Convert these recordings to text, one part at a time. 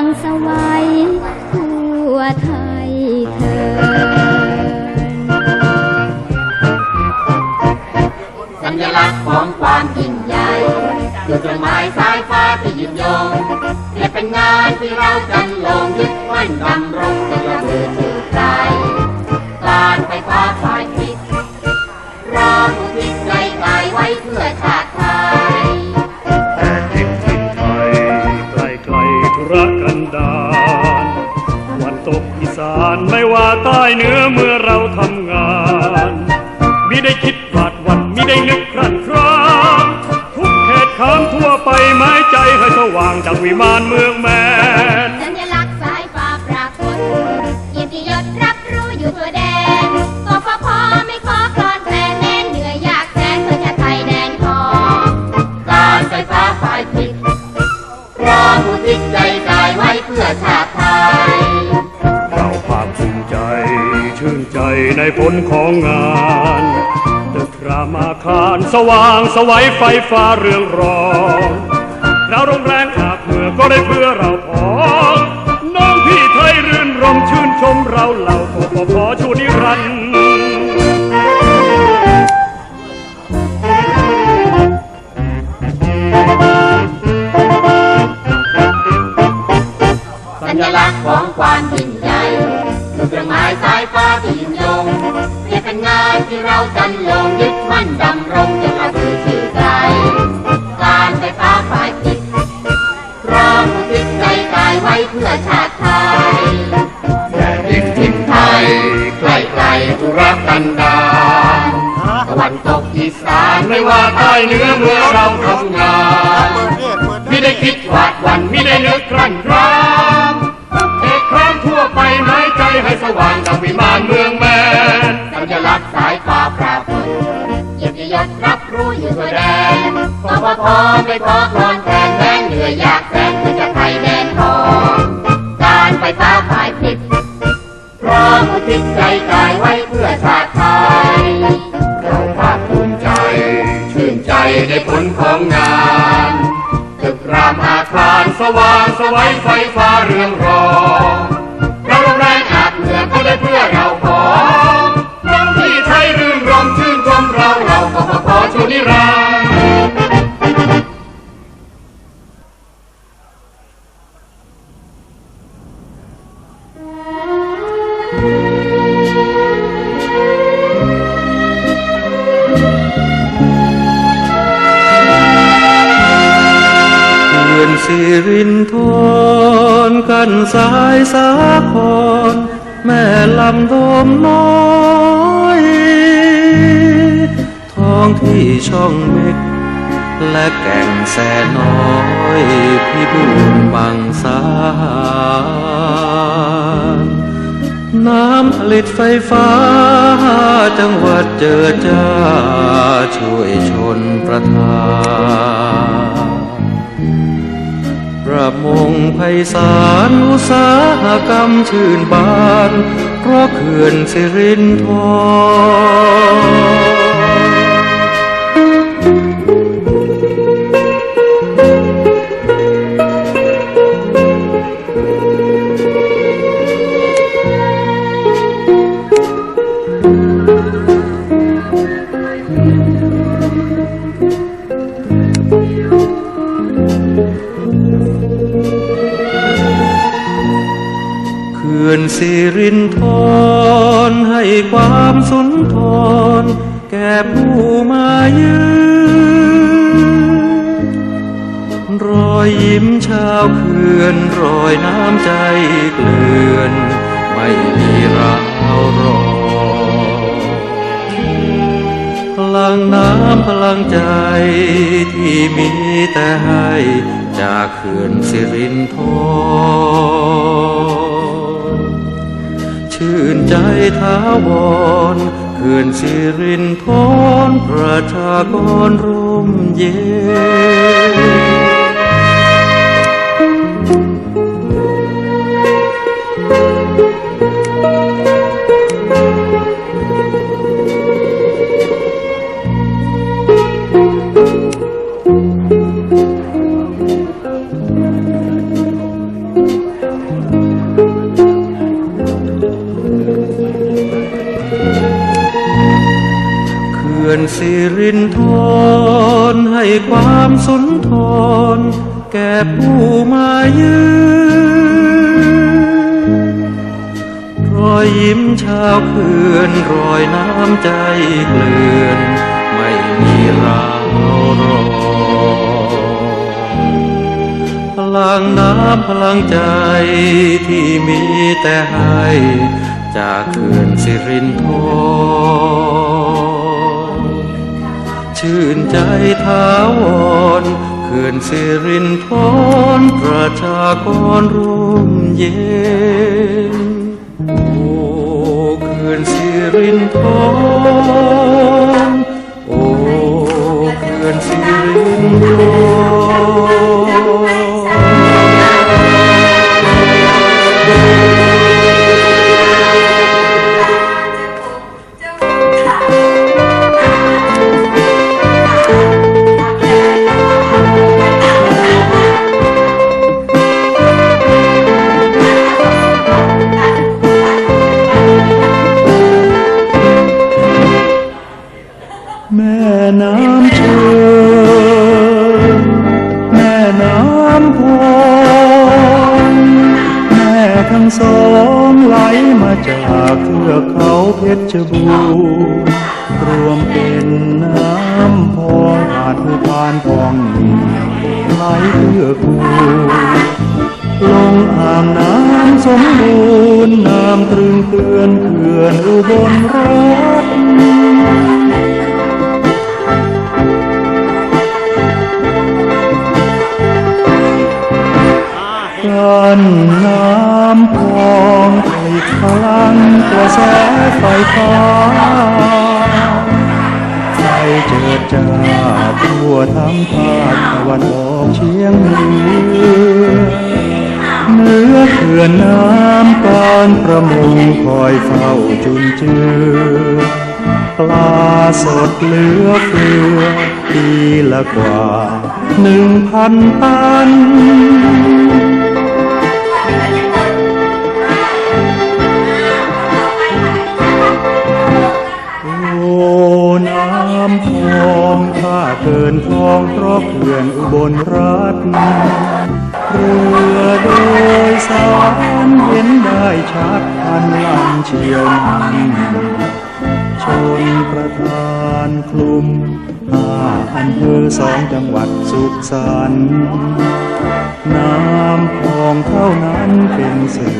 างสวัยทั่วไทยเธอ สัญลักษณ์ของความยิ่งใหญ่คือเครื่องหมายสายฟ้าที่ยืนยงและเป็นงานที่เราจันลงยึดมั่นดำ เหนือเมื่อเราทำงานมิได้คิดผาดหวันมิได้นึกครั่นครามทุกเขตขามทั่วไปไม้ใจให้สว่างจากวิมานเมืองแมนสัญลักษณ์สายฟ้าปรากฏเกียรติยศรับรู้อยู่ตัวแดนกฟผไม่ขอคลอนแคลนแน่เหนื่อยยากแสนเพื่อชาติไทยแดนทองการไฟฟ้าฝ่ายผิดเราอุทิศใจกายไว้เพื่อชาติ ใจในผลของงานตึกรามอาคารสว่างสวัยไฟฟ้าเรืองรองเราโรงแรงอาบเหงื่อก็ได้เพื่อเราพอน้องพี่ไทยรื่นรมชื่นชมเราเหล่าขอพอพอช่วานที่เราจันลงยึดมั่นดำรงจนเราคือชื่อใจการไฟฟ้าฝ่ายผิดรอุทิศใจกายไว้เพื่อชาติไทยแผ่ดินถิ่นไทยใกล้ไกลธุรกันดารตะวันตกอีสานไม่ว่าใต้เหนือเมื่อเราทำงานไม่ได้คิดหวาดวันไม่ได้นึกครั่นครามเหตุครามทั่วไปไม้ใจให้สว่างดังวิมานเมือง ยศรับรู้อยู่ทั่วแดนกพพไม่ขอคลอนแทนแรงเหนื่อยยากแสนเพื่อจะไทยแดนทองการไฟฟ้าฝ่ายผิดพร้อมอุทิศใจกายไว้เพื่อชาติไทยเราภาคภูมิใจ ชื่นใจในผลของงานตึกรามอาคารสว่างสวัยไฟฟ้าเรืองรอง สิรินทรกันสายสาครแม่ลำโดมน้อยท้องที่ช่องเม็ก และแก่งแสนน้อยพี่บุญบางสาน้ำผลิตไฟฟ้า จังหวัดเจอจ้าช่วยชนประทาน ระมงไพศาลอุตสาหกรรมชื่นบาน เพราะเขื่อนสิรินทร ทรให้ความสุนทร แก่ผู้มายืนรอยยิ้มชาวเขื่อน รอยน้ำใจเกลื่อน ไม่มีเรารอพลังน้ำพลังใจที่มีแต่ให้จากเขื่อนสิรินทร ชื่นใจท้าวรเขื่อนสิรินทรประชากรร่มเย็น ร แก่ผู้มายืนรอยยิ้มชาวเคือนรอยน้ำใจเกลื่อนไม่มีราวรอพลังน้ำพลังใจที่มีแต่ให้จากเขื่อนสิรินทรชื่นใจท้าวร เขื่อนสิรินทรประชากรร่มเย็น โอ้เขื่อนสิรินทรโอ้เขื่อนสิรินทร สองไหลมาจากเทือกเขาเพชรบูรณ์รวมเป็นน้ำพองอาจคือพานพองนีไหลเทือกคูลงอ่างน้ำสมบูรณ์น้ำตรึงเตือนเขื่อนอุบลรัตน์ันน้ำพองผลิตพลังกระแสไฟฟ้าไฟเจิดจ้าทั่วทั้งภาคตะวันออกเฉียงเหนือเหนือเขื่อนน้ำการประมงคอยเฝ้าจุนเจือปลาสดเหลือเฟือปีละกว่าหนึ่งพันตัน เชียวนั้นชนประทานคลุมห้าอำเภอสองจังหวัดสุขสันต์น้ำพองเท่านั้นเป็นสื่อ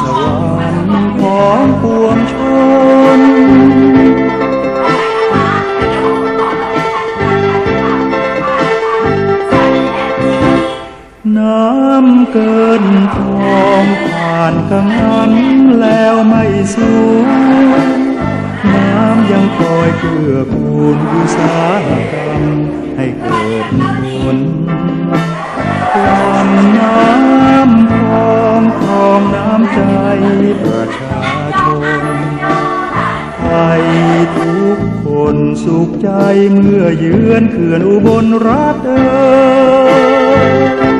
สวรรค์ของปวงชนน้ำำเกินทองผ่านกังหันแล้วไม่สูงน้ำยังคอยเกื้อกูลอุตสาหกรรมให้เกิดผลลำน้ำพองครองน้ำใจประชาชนไทยทุกคนสุขใจเมื่อเยือนเขื่อนอุบลรัฐเอ่ย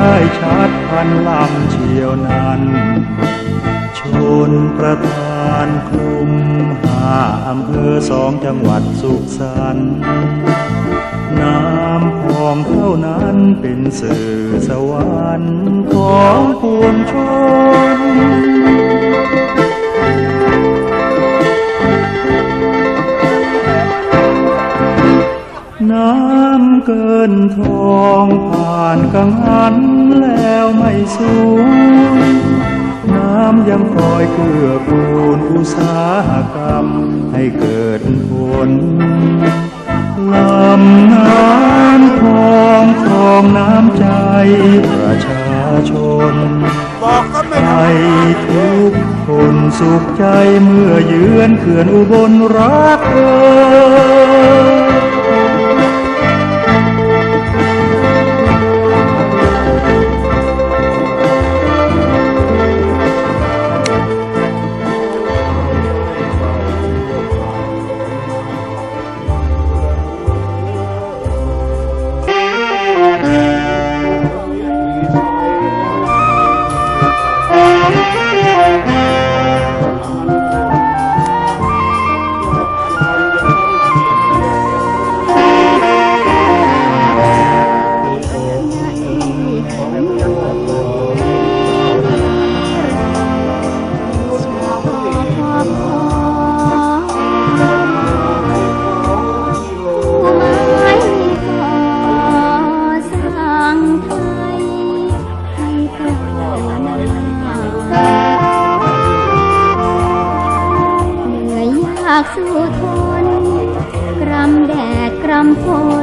ได้ชัดพันลำเชียวนั้น ชนประธานคลุมห้าอำเภอสองจังหวัดสุขสันต์น้ำพองเท่านั้นเป็นสื่อสวรรค์ของปวงชน เกินทองผ่านกังหันแล้วไม่สูงน้ำยังคอยเกื้อกูลอุตสาหกรรมให้เกิดผลลำน้ำพองครองน้ำใจประชาชนไทยทุกคนสุขใจเมื่อเยือนเขื่อนอุบลรัฐเอ่ย ด